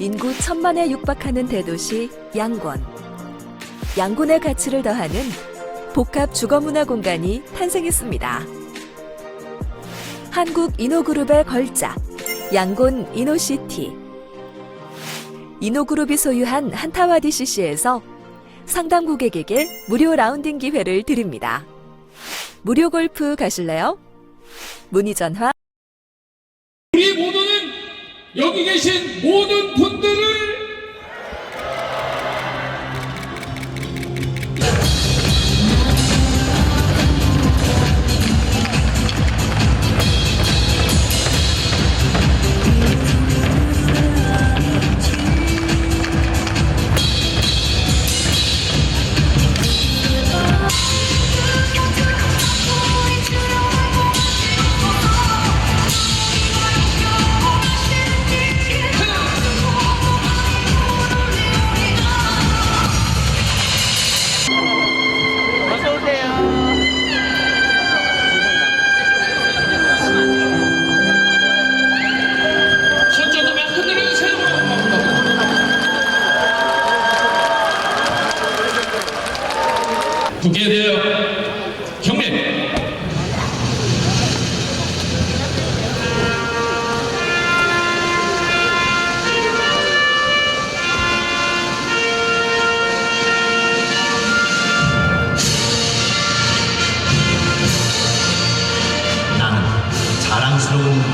인구 천만에 육박하는 대도시 양곤. 양곤의 가치를 더하는 복합 주거문화 공간이 탄생했습니다. 한국 이노그룹의 걸작, 양곤 이노시티. 이노그룹이 소유한 한타와디 CC에서 상담 고객에게 무료 라운딩 기회를 드립니다. 무료 골프 가실래요? 문의 전화 우리 모두는 여기 계신 모든 분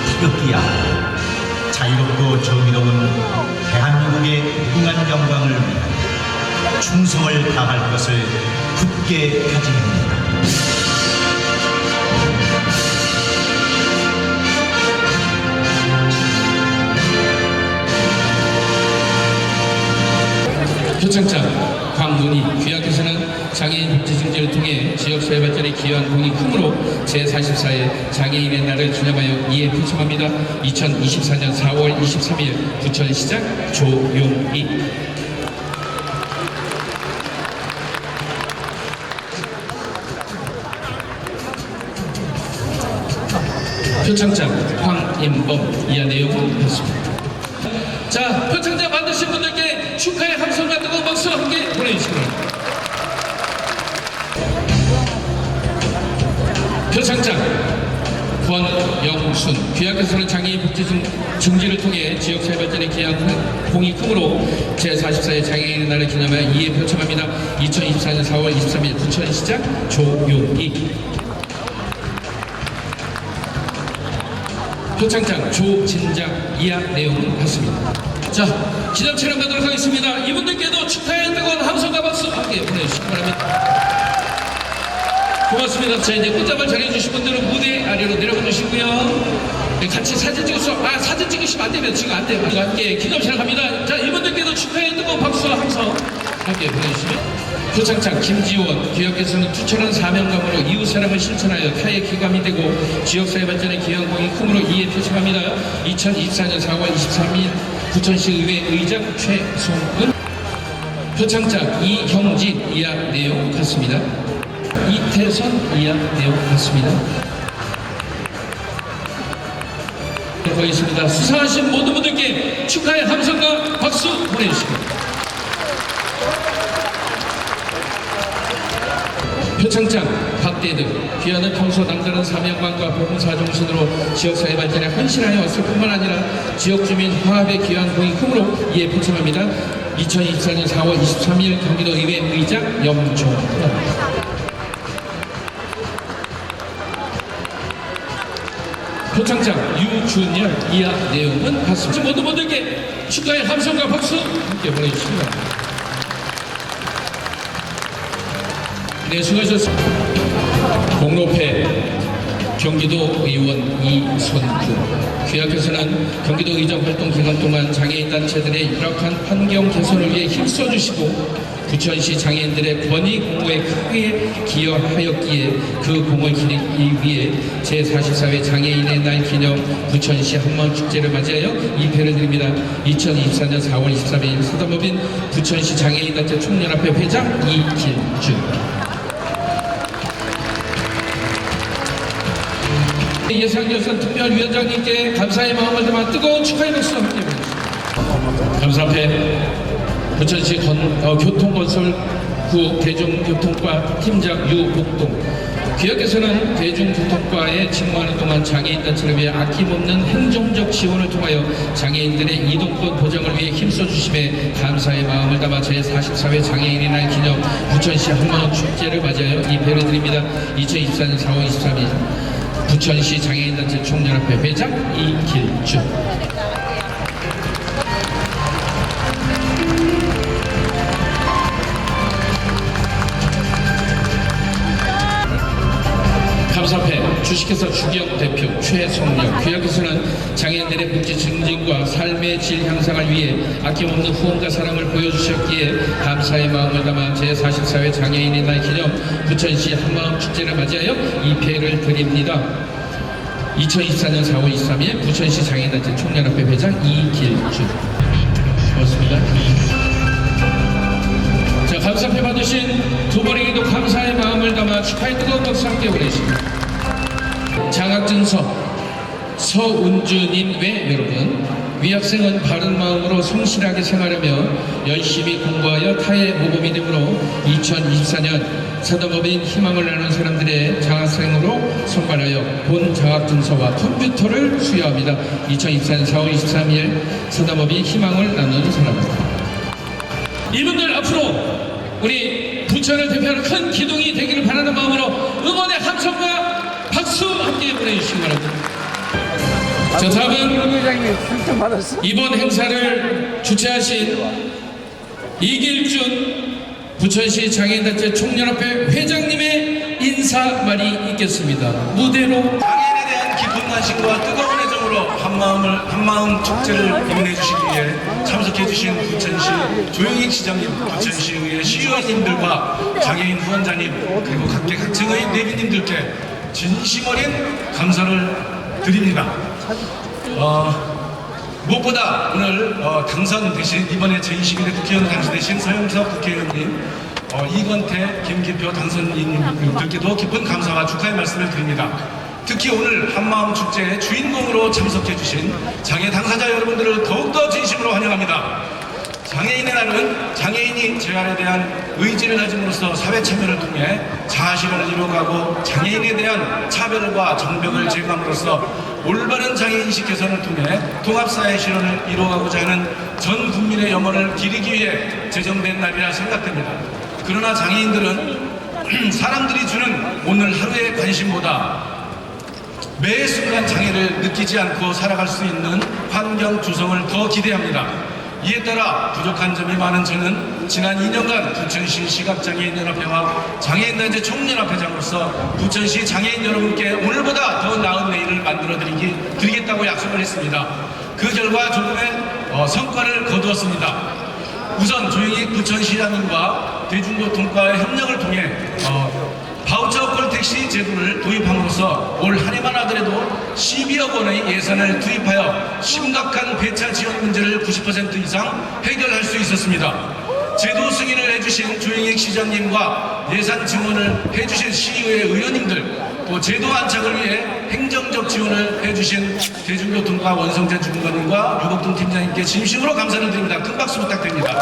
태극기야. 자유롭고 정의로운 대한민국의 무궁한 영광을 위해 충성을 다할 것을 굳게 다짐합니다. 표창장 광문이 귀하께서는 장애인 복지증진을 통해 지역 사회 발전에 기여한 공이 크므로 제44회 장애인의 날을 기념하여 이에 표창합니다. 2024년 4월 23일 부천시장 조용희 표창장 황임범 이하 내용은 했습니다. 자, 표창장 받으신 분들께 축하의 함성과 뜨거운 박수 함께 보내주시기 바랍니다. 창장 권영순 귀하께서는 장애인 복지 증- 증진을 통해 지역사회 발전에 기여한 공이 크므로 제44회 장애인의 날을 기념하여 이에 표창합니다. 2024년 4월 23일 부천시장 조용희 표창장 조진장 이하 내용은 같습니다. 자, 기념 촬영 가도록 하겠습니다. 이분들께도 축하의 뜨거운 함성과 박수 함께 보내주시기 바랍니다. 고맙습니다. 자, 이제 꽃잡을 잘해주신 분들은 무대 아래로 내려가 주시고요. 네, 같이 사진 찍어서, 아, 사진 찍으시면 안 되면 지금 안 돼요. 함께 기념 갑니다. 자, 이분들께도 축하의 뜨거운 박수와 함성 함께 보내주시면. 표창장 김지원 기업께서는 투철한 사명감으로 이웃 사랑을 실천하여 타의 기감이 되고 지역사회 발전에 기여한 공이 크므로 이에 표창합니다. 2024년 4월 23일 부천시 의회 의장 최송은 표창장 이형진 이하 내용 같습니다. 이태선 이하 내용 같습니다. 보겠습니다. 수상하신 모든 분들께 축하의 함성과 박수 보내주십니다. 표창장 박대득 귀하는 평소 남다른 사명감과 봉사 정신으로 지역사회 발전에 헌신하여 왔을 뿐만 아니라 지역 주민 화합에 기여한 공이 크므로 이에 표창합니다. 2024년 4월 23일 경기도 의회 의장 염종 현 표창장 유준열 이하 내용은 같습니다. 모든 분들께 축하의 함성과 박수 함께 보내주시기 바랍니다. 네, 수고하셨습니다. 공로패 경기도 의원 이선구 귀하께서는 경기도 의정 활동 기간 동안 장애인 단체들의 열악한 환경 개선을 위해 힘써주시고 부천시 장애인들의 권익 공모에 크게 기여하였기에 그 공을 기리기 위해 제44회 장애인의 날 기념 부천시 한마을축제를 맞이하여 입회를 드립니다. 2024년 4월 23일 사단법인 부천시 장애인단체 총연합회 회장 이길 준 예상予算특별위원장님께 감사의 마음을 담아 뜨거운 축하의 박수 함께 보내주십니다. 감사합니다. 부천시 건, 어, 교통건설 구 대중교통과 팀장 유복동 기업에서는 대중교통과에 직무하는 동안 장애인 단체를 위해 아낌없는 행정적 지원을 통하여 장애인들의 이동권 보장을 위해 힘써주심에 감사의 마음을 담아 제44회 장애인의 날 기념 부천시 한만원 축제를 맞이하여 이 배를 드립니다. 2024년 4월 23일 부천시 장애인단체 총연합회 회장 이길주 주식회사 주기업 대표 최성령 구역에서는 장애인들의 복지 증진과 삶의 질 향상을 위해 아낌없는 후원과 사랑을 보여주셨기에 감사의 마음을 담아 제44회 장애인의 날 기념 부천시 한마음 축제를 맞이하여 이 패를 드립니다. 2024년 4월 23일 부천시 장애인단체 총연합회 회장 이길주 고맙습니다. 자, 감사패 받으신 두 분에게도 감사의 마음을 담아 축하의 뜨거운 박수 함께 보내십니다. 장학증서 서운주님 외 여러분 위 학생은 바른 마음으로 성실하게 생활하며 열심히 공부하여 타의 모범이 되므로 2024년 사도법인 희망을 나눈 사람들의 장학생으로 선발하여 본 장학증서와 컴퓨터를 수여합니다. 2024년 4월 23일 사도법인 희망을 나누는 사람들 이분들 앞으로 우리 부천을 대표하는 큰 기둥이 되기를 바라는 마음으로 응원의 함성과 박수 함께 보내주시기 바랍니다. 자 다음은? 이번 행사를 주최하신 이길준 부천시 장애인단체 총연합회 회장님의 인사 말이 있겠습니다. 무대로 장애인에 대한 깊은 관심과 뜨거운 애정으로 한마음을 한마음 축제를 임해 주시기 위해 참석해 주신 부천시 조영익 시장님, 부천시의회 시의원님들과 장애인 후원자님 그리고 각계 각층의 내빈님들께 진심 어린 감사를 드립니다. 어, 무엇보다 오늘 어, 당선되신 이번에 제21대 국회의원 당선되신 서영석 국회의원님 어, 이건태 김기표 당선인님들께도 깊은 감사와 축하의 말씀을 드립니다. 특히 오늘 한마음 축제의 주인공으로 참석해 주신 장애 당사자 여러분들을 더욱더 진심으로 환영합니다. 장애인의 날은 장애인이 재활에 대한 의지를 가짐으로써 사회 참여를 통해 자아실현을 이루어가고 장애인에 대한 차별과 정벽을 제거함으로써 올바른 장애인식 개선을 통해 통합사회 실현을 이루어가고자 하는 전 국민의 염원을 기리기 위해 제정된 날이라 생각됩니다. 그러나 장애인들은 사람들이 주는 오늘 하루의 관심보다 매 순간 장애를 느끼지 않고 살아갈 수 있는 환경 조성을 더 기대합니다. 이에 따라 부족한 점이 많은 저는 지난 2년간 부천시 시각장애인연합회와 장애인단체 총연합회장으로서 부천시 장애인 여러분께 오늘보다 더 나은 내일을 만들어 드리기, 드리겠다고 약속을 했습니다. 그 결과 조금의 어, 성과를 거두었습니다. 우선 조영익 부천시장님과 대중교통과의 협력을 통해 어, 바우처 콜택시 제도를 도입함으로써 올 한 해만 하더라도 12억 원의 예산을 투입하여 심각한 배차 지원 문제를 90% 이상 해결할 수 있었습니다. 제도 승인을 해주신 조영익 시장님과 예산 지원을 해주신 시의회 의원님들 또 제도 안착을 위해 행정적 지원을 해주신 대중교통과 원성재 주무관님과 유복동 팀장님께 진심으로 감사를 드립니다. 큰 박수 부탁드립니다.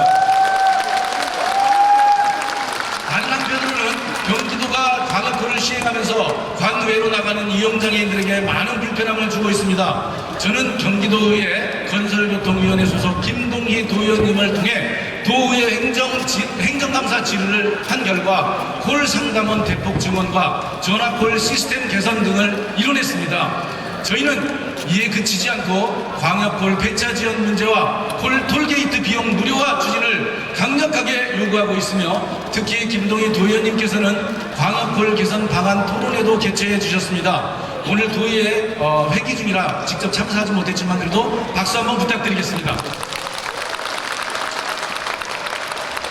다른 한편으로는 경기도가 광역호를 시행하면서 관외로 나가는 이용장애인들에게 많은 불편함을 주고 있습니다. 저는 경기도의회 건설교통위원회 소속 김동희 도의원님을 통해 도의회 행정, 행정감사 질의를 한 결과 콜 상담원 대폭 증원과 전화콜 시스템 개선 등을 이뤄냈습니다. 저희는 이에 그치지 않고 광역콜 배차 지원 문제와 콜 톨게이트 비용 무료화 추진을 강력하게 요구하고 있으며 특히 김동희 도의원님께서는 광역콜 개선 방안 토론회도 개최해 주셨습니다. 오늘 도의회 어, 회기 중이라 직접 참석하지 못했지만 그래도 박수 한번 부탁드리겠습니다.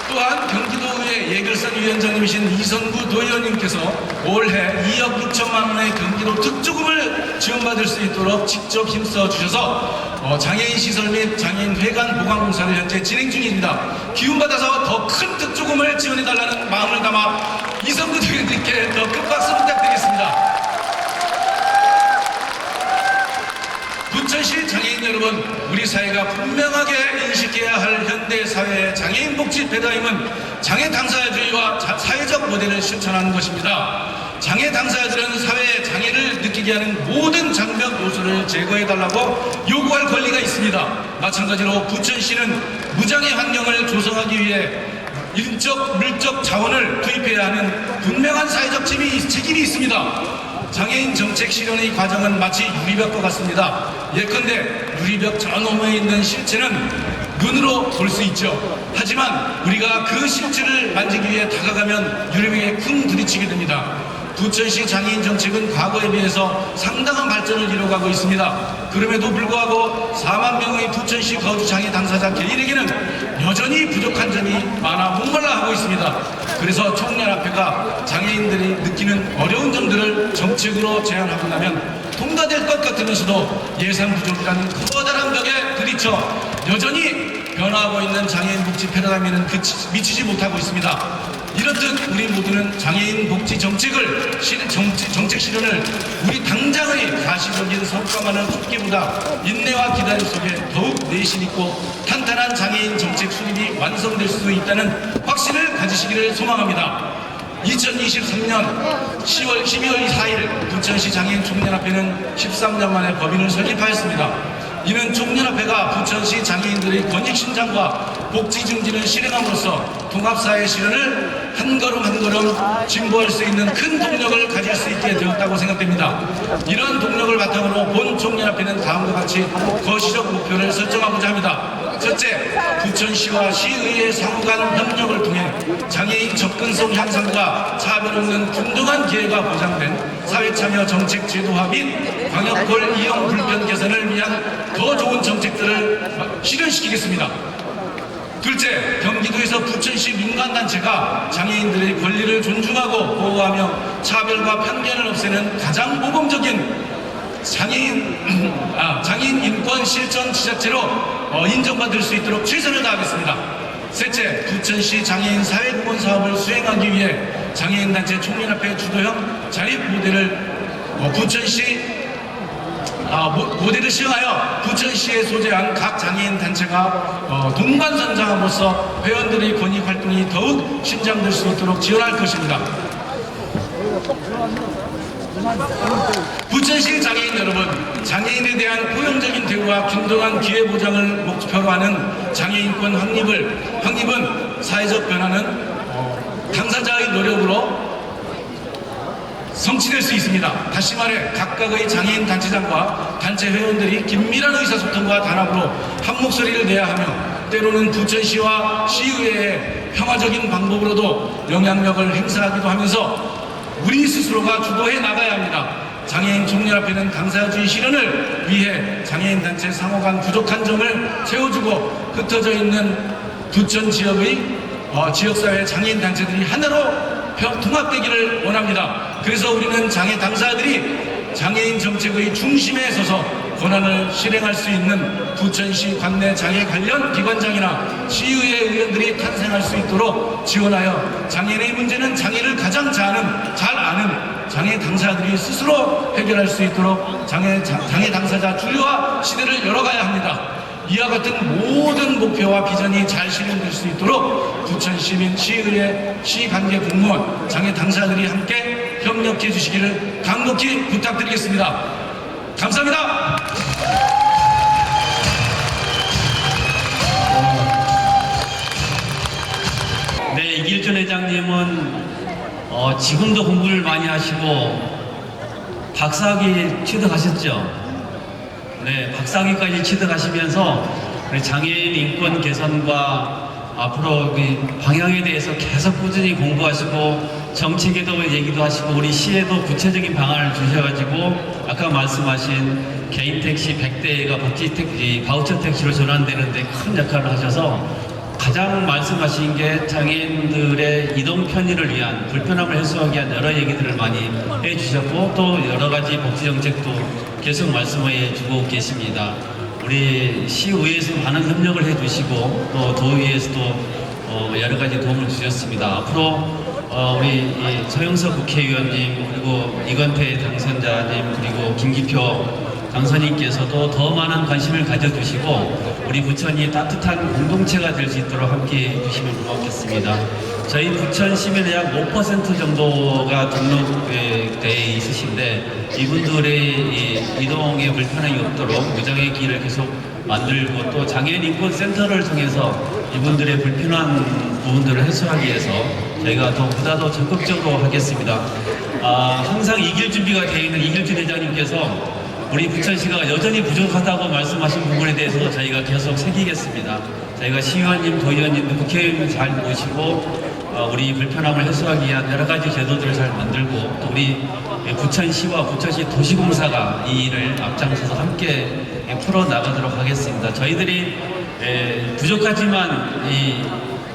또한 경기도 의회 예결산 위원장님이신 이선구 도의원님께서 올해 2억 6천만 원의 경기도 특조금을 지원받을 수 있도록 직접 힘써 주셔서 어, 장애인 시설 및 장애인 회관 보강 공사를 현재 진행 중입니다. 기운 받아서 더 큰 특조금을 지원해 달라는 마음을 담아 이선구 도의원님께 더 큰 박수 부탁드리겠습니다. 부천시 장애인 여러분, 우리 사회가 분명하게 인식해야 할 현대 사회의 장애인 복지 패러다임은 장애 당사자주의와 자- 사회적 모델을 실천하는 것입니다. 장애 당사자들은 사회의 장애를 느끼게 하는 모든 장벽 요소를 제거해달라고 요구할 권리가 있습니다. 마찬가지로 부천시는 무장애 환경을 조성하기 위해 인적, 물적 자원을 투입해야 하는 분명한 사회적 책임이, 책임이 있습니다. 장애인 정책 실현의 과정은 마치 유리벽과 같습니다. 예컨대 유리벽 저 너머에 있는 실체는 눈으로 볼 수 있죠. 하지만 우리가 그 실체를 만지기 위해 다가가면 유리벽에 쿵 부딪히게 됩니다. 부천시 장애인 정책은 과거에 비해서 상당한 발전을 이뤄가고 있습니다. 그럼에도 불구하고 4만 명의 부천시 거주 장애 당사자 개인에게는 여전히 부족한 점이 많아 목말라 하고 있습니다. 그래서 총연합회가 장애인들이 느끼는 어려운 점들을 정책으로 제안하고 나면 통과될 것 같으면서도 예산 부족이라는 커다란 벽에 부딪혀 여전히 변화하고 있는 장애인 복지 패러다임에는 미치지 못하고 있습니다. 이렇듯 우리 모두는 장애인 복지 정책을 실- 정책, 정책 실현을 우리 당장의 가시적인 성과만을 쫓기보다 인내와 기다림 속에 더욱 내신 있고 탄탄한 장애인 정책 수립이 완성될 수 있다는 확신을 가지시기를 소망합니다. 2023년 10월 12월 4일 부천시 장애인 총연합회는 13년 만에 법인을 설립하였습니다. 이는 총연합회가 부천시 장애인들의 권익 신장과 복지 증진을 실행함으로써 통합사회 실현을 한 걸음 한 걸음 진보할 수 있는 큰 동력을 가질 수 있게 되었다고 생각됩니다. 이런 동력을 바탕으로 본 총연합회는 다음과 같이 거시적 목표를 설정하고자 합니다. 첫째, 부천시와 시의회 상호 간 협력을 통해 장애인 접근성 향상과 차별 없는 균등한 기회가 보장된 사회참여 정책 제도화 및 광역콜 이용 불편 개선을 위한 더 좋은 정책들을 실현시키겠습니다. 둘째, 경기도에서 부천시 민간단체가 장애인들의 권리를 존중하고 보호하며 차별과 편견을 없애는 가장 모범적인 장애인, 아, 장애인 인권 실천 지자체로 어, 인정받을 수 있도록 최선을 다하겠습니다. 셋째, 부천시 장애인 사회공헌 사업을 수행하기 위해 장애인 단체 총연합회 주도형 자립 모델을 어, 부천시 아, 모, 모델을 시행하여 부천시에 소재한 각 장애인 단체가 어, 동반선장함으로써 회원들의 권익 활동이 더욱 신장될 수 있도록 지원할 것입니다. 부천시 장애인 여러분, 장애인에 대한 포용적인 대우와 균등한 기회 보장을 목표로 하는 장애인권 확립을 확립은 사회적 변화는 어, 당사자의 노력으로 성취될 수 있습니다. 다시 말해 각각의 장애인 단체장과 단체 회원들이 긴밀한 의사소통과 단합으로 한 목소리를 내야 하며 때로는 부천시와 시의회의 평화적인 방법으로도 영향력을 행사하기도 하면서 우리 스스로가 주도해 나가야 합니다. 장애인 총연합회는 당사주의 실현을 위해 장애인 단체 상호 간 부족한 점을 채워주고 흩어져 있는 부천 지역의 어, 지역사회 장애인 단체들이 하나로 평- 통합되기를 원합니다. 그래서 우리는 장애 당사자들이 장애인 정책의 중심에 서서 권한을 실행할 수 있는 부천시 관내 장애 관련 기관장이나 시의회 의원들이 탄생할 수 있도록 지원하여 장애인의 문제는 장애를 가장 잘 아는, 잘 아는 장애 당사자들이 스스로 해결할 수 있도록 장애, 자- 장애 당사자 주류화 시대를 열어가야 합니다. 이와 같은 모든 목표와 비전이 잘 실현될 수 있도록 부천 시민, 시의회, 시관계 공무원, 장애 당사자들이 함께 협력해 주시기를 간곡히 부탁드리겠습니다. 감사합니다. 이길준 회장님은 어, 지금도 공부를 많이 하시고 박사학위 취득하셨죠? 네, 박사학위까지 취득하시면서 장애인 인권 개선과 앞으로 그 방향에 대해서 계속 꾸준히 공부하시고 정책에도 얘기도 하시고 우리 시에도 구체적인 방안을 주셔가지고 아까 말씀하신 개인 택시 100대가 복지 택시, 바우처 택시로 전환되는데 큰 역할을 하셔서 가장 말씀하신 게 장애인들의 이동 편의를 위한 불편함을 해소하기 위한 여러 얘기들을 많이 해주셨고 또 여러 가지 복지 정책도 계속 말씀해 주고 계십니다. 우리 시의회에서 많은 협력을 해주시고 또 도의회에서도 어, 여러 가지 도움을 주셨습니다. 앞으로 어, 우리 이 서영석 국회의원님 그리고 이건태 당선자님 그리고 김기표 당선인께서도 더 많은 관심을 가져주시고 우리 부천이 따뜻한 공동체가 될 수 있도록 함께 해 주시면 고맙겠습니다. 저희 부천 시민의 약 5% 정도가 등록되어 있으신데 이분들의 이 이동에 불편함이 없도록 무장의 길을 계속 만들고 또 장애인 인권 센터를 통해서 이분들의 불편한 부분들을 해소하기 위해서 저희가 더 보다 더 적극적으로 하겠습니다. 아, 항상 이길 준비가 되어 있는 이길준 회장님께서 우리 부천시가 여전히 부족하다고 말씀하신 부분에 대해서 저희가 계속 새기겠습니다. 저희가 시의원님, 도의원님, 국회의원 잘 모시고 어, 우리 불편함을 해소하기 위한 여러 가지 제도들을 잘 만들고 또 우리 부천시와 부천시 도시공사가 이 일을 앞장서서 함께 풀어 나가도록 하겠습니다. 저희들이 에, 부족하지만 이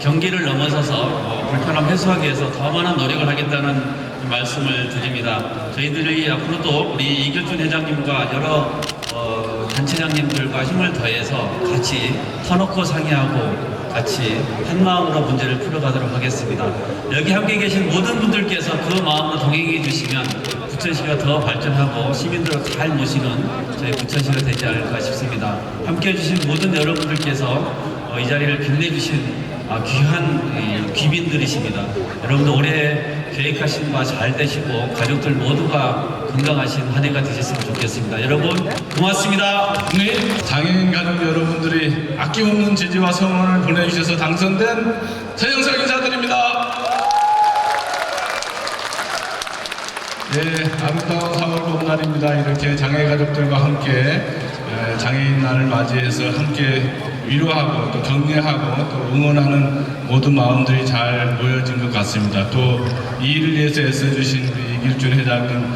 경기를 넘어서서 어, 불편함 해소하기 위해서 더 많은 노력을 하겠다는 말씀을 드립니다. 저희들이 앞으로도 우리 이길준 회장님과 여러 어, 단체장님들과 힘을 더해서 같이 터놓고 상의하고 같이 한 마음으로 문제를 풀어가도록 하겠습니다. 여기 함께 계신 모든 분들께서 그 마음으로 동행해 주시면 부천시가 더 발전하고 시민들을 잘 모시는 저희 부천시가 되지 않을까 싶습니다. 함께 해주신 모든 여러분들께서 어, 이 자리를 빛내주신 아, 귀한 이, 귀빈들이십니다. 여러분들 올해 계획하신 바 잘 되시고 가족들 모두가 건강하신 한 해가 되셨으면 좋겠습니다. 여러분 고맙습니다. 네, 장애인 가족 여러분들이 아낌없는 지지와 성원을 보내주셔서 당선된 서영석 인사드립니다. 네, 아름다운 4월 봄날입니다. 이렇게 장애 가족들과 함께 에, 장애인 날을 맞이해서 함께 위로하고 또 격려하고 또 응원하는 모든 마음들이 잘 모여진 것 같습니다. 또 이 일을 위해서 애써주신 우리 이길준 회장님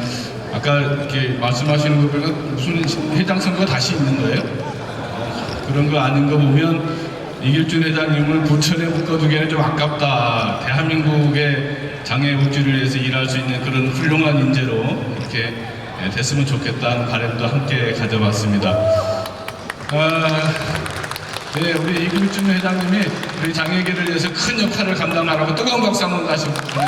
아까 이렇게 말씀하시는 거 보면 무슨 회장 선거가 다시 있는 거예요? 그런 거 아닌 거 보면 이길준 회장님을 부천에 묶어두기에는 좀 아깝다. 대한민국의 장애 복지를 위해서 일할 수 있는 그런 훌륭한 인재로 이렇게 예, 됐으면 좋겠다는 바람도 함께 가져봤습니다. 아, 네, 우리 이길준 회장님이 우리 장애계를 위해서 큰 역할을 감당하라고 뜨거운 박수 한번 다시 보내주십시오.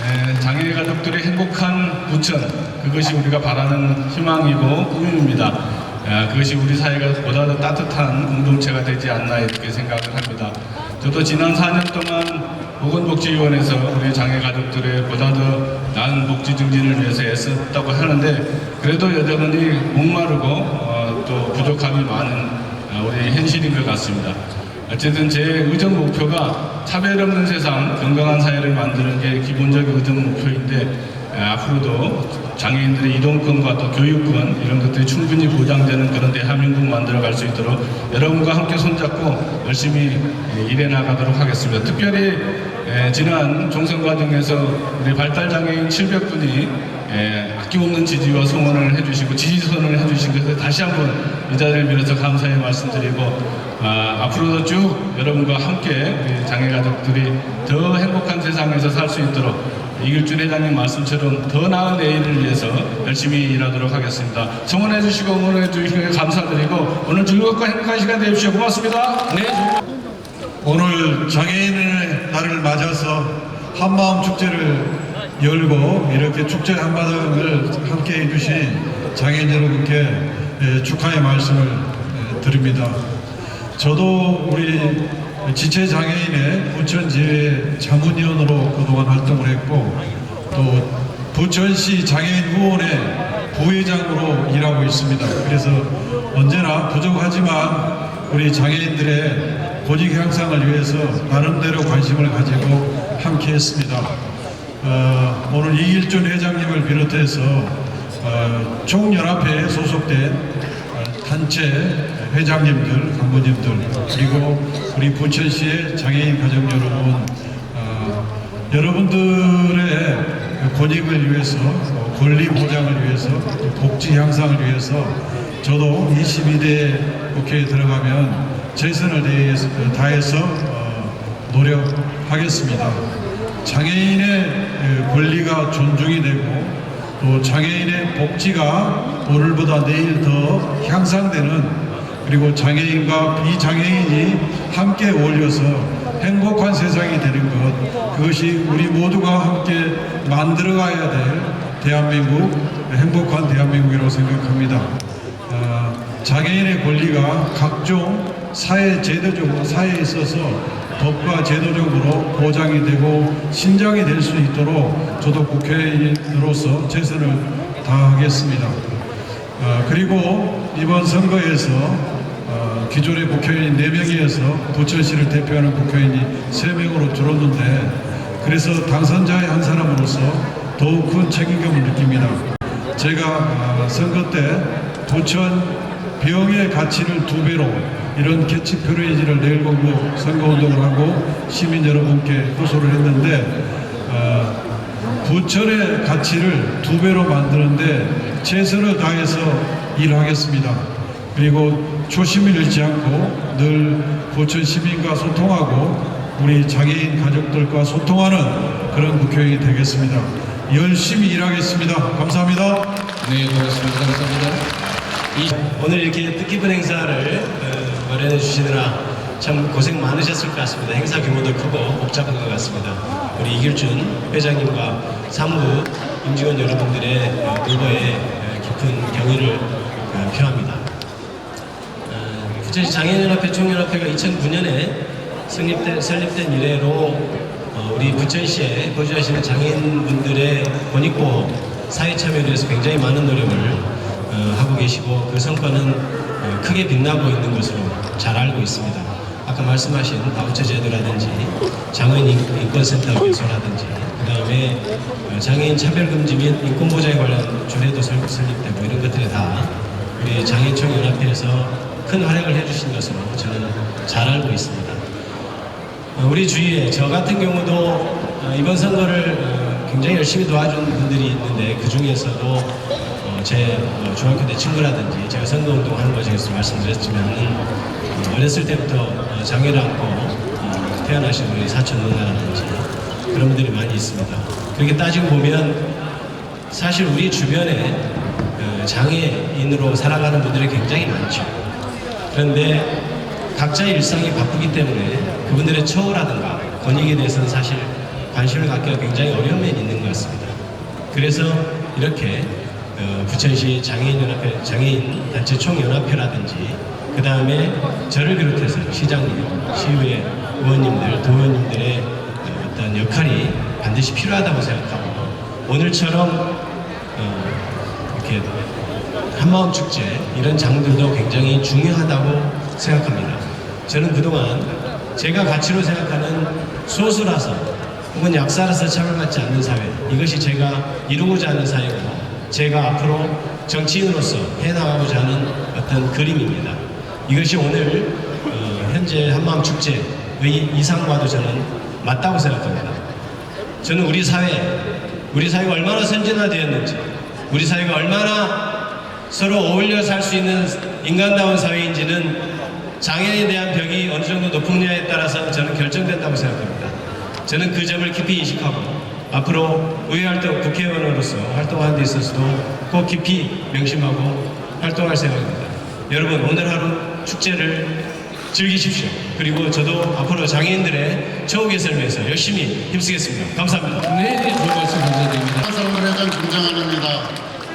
네, 장애 가족들의 행복한 부천 그것이 우리가 바라는 희망이고 꿈입니다. 아, 그것이 우리 사회가 보다 더 따뜻한 공동체가 되지 않나 이렇게 생각을 합니다. 저도 지난 4년 동안 보건복지위원회에서 우리 장애 가족들의 보다 더 나은 복지 증진을 위해서 애썼다고 하는데 그래도 여전히 목마르고 어, 또 부족함이 많은 어, 우리 현실인 것 같습니다. 어쨌든 제 의정 목표가 차별 없는 세상, 건강한 사회를 만드는 게 기본적인 의정 목표인데 에, 앞으로도 장애인들의 이동권과 또 교육권 이런 것들이 충분히 보장되는 그런 대한민국 만들어갈 수 있도록 여러분과 함께 손잡고 열심히 에, 일해 나가도록 하겠습니다. 특별히 에, 지난 종선 과정에서 우리 발달 장애인 700분이 예, 아낌없는 지지와 성원을 해주시고 지지선을 해주신 것에 다시 한번 이 자리를 빌어서 감사의 말씀드리고 아, 앞으로도 쭉 여러분과 함께 장애 가족들이 더 행복한 세상에서 살 수 있도록 이길준 회장님 말씀처럼 더 나은 내일을 위해서 열심히 일하도록 하겠습니다. 성원해 주시고 응원해 주시고 감사드리고 오늘 즐겁고 행복한 시간 되십시오. 고맙습니다. 네. 오늘 장애인의 날을 맞아서 한마음 축제를 열고 이렇게 축제 한마당을 함께 해주신 장애인 여러분께 예, 축하의 말씀을 예, 드립니다. 저도 우리 지체 장애인의 부천지회 자문위원으로 그동안 활동을 했고 또 부천시 장애인 후원회 부회장으로 일하고 있습니다. 그래서 언제나 부족하지만 우리 장애인들의 권익 향상을 위해서 나름대로 관심을 가지고 함께 했습니다. 어, 오늘 이길준 회장님을 비롯해서 어, 총연합회에 소속된 어, 단체 회장님들, 간부님들 그리고 우리 부천시의 장애인 가족 여러분 어, 여러분들의 권익을 위해서 어, 권리 보장을 위해서 또 복지 향상을 위해서 저도 22대 국회에 들어가면 최선을 다해서, 어, 노력하겠습니다. 장애인의 에, 권리가 존중이 되고 또 장애인의 복지가 오늘보다 내일 더 향상되는 그리고 장애인과 비장애인이 함께 어울려서 행복한 세상이 되는 것 그것이 우리 모두가 함께 만들어가야 될 대한민국 행복한 대한민국이라고 생각합니다. 아, 장애인의 권리가 각종 사회 제도적으로 사회에 있어서 법과 제도적으로 보장이 되고 신장이 될 수 있도록 저도 국회의원으로서 최선을 다하겠습니다. 아, 그리고 이번 선거에서 어, 기존의 국회의원이 4명이어서 부천시를 대표하는 국회의원이 3명으로 줄었는데 그래서 당선자의 한 사람으로서 더욱 큰 책임감을 느낍니다. 제가 아, 선거 때 부천 병의 가치를 두 배로 이런 캐치프레이즈를 내일 공부 선거운동을 하고 시민 여러분께 호소를 했는데 어, 부천의 가치를 두 배로 만드는데 최선을 다해서 일하겠습니다. 그리고 초심을 잃지 않고 늘 부천 시민과 소통하고 우리 장애인 가족들과 소통하는 그런 국회의원이 되겠습니다. 열심히 일하겠습니다. 감사합니다. 네, 고맙습니다. 감사합니다. 오늘 이렇게 뜻깊은 행사를 어, 마련해 주시느라 참 고생 많으셨을 것 같습니다. 행사 규모도 크고 복잡한 것 같습니다. 우리 이길준 회장님과 사무 임직원 여러분들의 어, 노고에 어, 깊은 경의를 어, 표합니다. 어, 부천시 장애인연합회 총연합회가 2009년에 설립된, 설립된 이래로 어, 우리 부천시에 거주하시는 장애인분들의 권익보호 사회 참여를 위해서 굉장히 많은 노력을 어, 하고 계시고 그 성과는 어, 크게 빛나고 있는 것으로 잘 알고 있습니다. 아까 말씀하신 바우처 제도라든지 장애인 인- 인권센터 개소라든지 그 다음에 장애인 차별금지 및 인권보장에 관련 조례도 설- 설립되고 이런 것들이 다 우리 장애총 연합회에서 큰 활약을 해주신 것으로 저는 잘 알고 있습니다. 어, 우리 주위에 저 같은 경우도 어, 이번 선거를 어, 굉장히 열심히 도와준 분들이 있는데 그 중에서도 어, 제 어, 중학교 때 친구라든지 제가 선거운동 하는 과정에서 말씀드렸지만 어, 어렸을 때부터 어, 장애를 안고 어, 태어나신 우리 사촌 누나라든지 그런 분들이 많이 있습니다. 그렇게 따지고 보면 사실 우리 주변에 어, 장애인으로 살아가는 분들이 굉장히 많죠. 그런데 각자의 일상이 바쁘기 때문에 그분들의 처우라든가 권익에 대해서는 사실 관심을 갖기가 굉장히 어려운 면이 있는 것 같습니다. 그래서 이렇게 어, 부천시 장애인연합회, 장애인 단체 총연합회라든지 그 다음에 저를 비롯해서 시장님, 시의회 의원님들, 도의원님들의 어, 어떤 역할이 반드시 필요하다고 생각하고 오늘처럼 어, 이렇게 한마음 축제 이런 장들도 굉장히 중요하다고 생각합니다. 저는 그동안 제가 가치로 생각하는 소수라서 혹은 약사라서 차별받지 않는 사회 이것이 제가 이루고자 하는 사회고 제가 앞으로 정치인으로서 해나가고자 하는 어떤 그림입니다. 이것이 오늘 어, 현재 한마음 축제의 이상과도 저는 맞다고 생각합니다. 저는 우리 사회, 우리 사회가 얼마나 선진화되었는지, 우리 사회가 얼마나 서로 어울려 살 수 있는 인간다운 사회인지는 장애인에 대한 벽이 어느 정도 높으냐에 따라서 저는 결정된다고 생각합니다. 저는 그 점을 깊이 인식하고 앞으로 의회활동 국회의원으로서 활동하는 데 있어서도 꼭 깊이 명심하고 활동할 생각입니다. 여러분 오늘 하루 축제를 즐기십시오. 그리고 저도 앞으로 장애인들의 처우 개선을 위해서 열심히 힘쓰겠습니다. 감사합니다. 네, 네, 좋은 말씀 감사드립니다. 한성문회장 김장환입니다.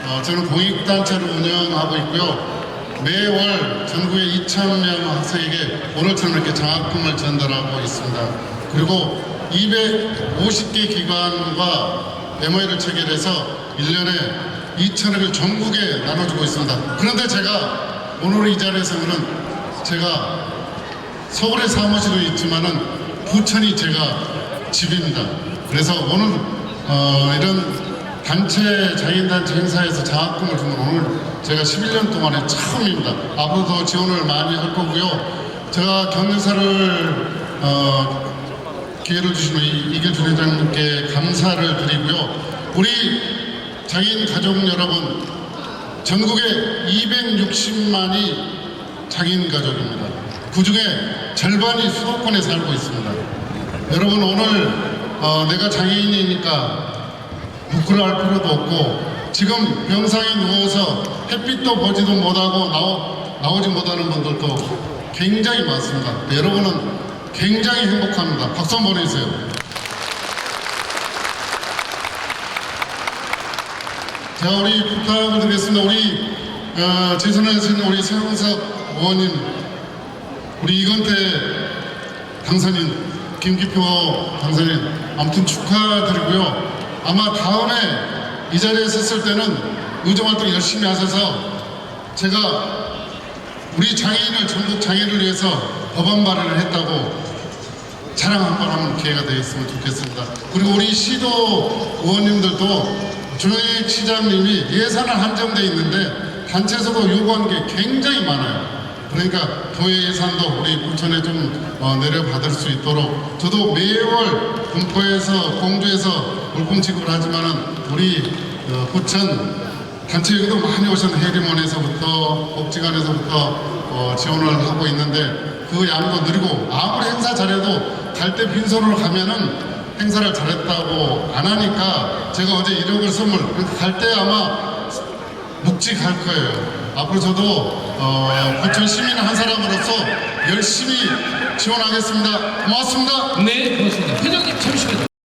어, 저는 공익단체를 운영하고 있고요. 매월 전국의 2,000명 학생에게 오늘처럼 이렇게 장학금을 전달하고 있습니다. 그리고 250개 기관과 MOU를 체결해서 1년에 2천억을 전국에 나눠주고 있습니다. 그런데 제가 오늘 이 자리에서는 제가 서울에 사무실도 있지만은 부천이 제가 집입니다. 그래서 오늘 어, 이런 단체 장애인단체 행사에서 장학금을 준건 오늘 제가 11년 동안에 처음입니다. 앞으로도 지원을 많이 할 거고요. 제가 경력사를 어, 기회를 주신 우리 이길준 회장님께 감사를 드리고요. 우리 장애인 가족 여러분, 전국에 260만이 장애인 가족입니다. 그 중에 절반이 수도권에 살고 있습니다. 여러분 오늘 어, 내가 장애인이니까 부끄러워할 필요도 없고 지금 병상에 누워서 햇빛도 보지도 못하고 나오, 나오지 못하는 분들도 굉장히 많습니다. 여러분은 굉장히 행복합니다. 박수 한번 보내주세요. 자, 우리 부탁을 드리겠습니다. 우리 어, 재선하신 우리 세영석 의원님, 우리 이건태 당선인, 김기표 당선인, 아무튼 축하드리고요. 아마 다음에 이 자리에 섰을 때는 의정활동 열심히 하셔서 제가 우리 장애인을 전국 장애인을 위해서 법안 발의를 했다고 한번 하는 기회가 되었으면 좋겠습니다. 그리고 우리 시도 의원님들도 조영익 시장님이 예산은 한정돼 있는데 단체에서도 요구하는 게 굉장히 많아요. 그러니까 도의 예산도 우리 부천에 좀 어, 내려받을 수 있도록 저도 매월 군포에서 공주에서 물품 지급을 하지만은 우리 어, 부천 단체 여기도 많이 오셨는 해리몬에서부터 복지관에서부터 어, 지원을 하고 있는데 그 양도 느리고 아무리 행사 잘해도 갈때 빈손으로 가면은 행사를 잘했다고 안 하니까 제가 어제 1억을 선물 갈 때 아마 묵직할 거예요. 앞으로 저도 어, 부천 시민 한 사람으로서 열심히 지원하겠습니다. 고맙습니다. 네, 고맙습니다. 회장님 잠시만요.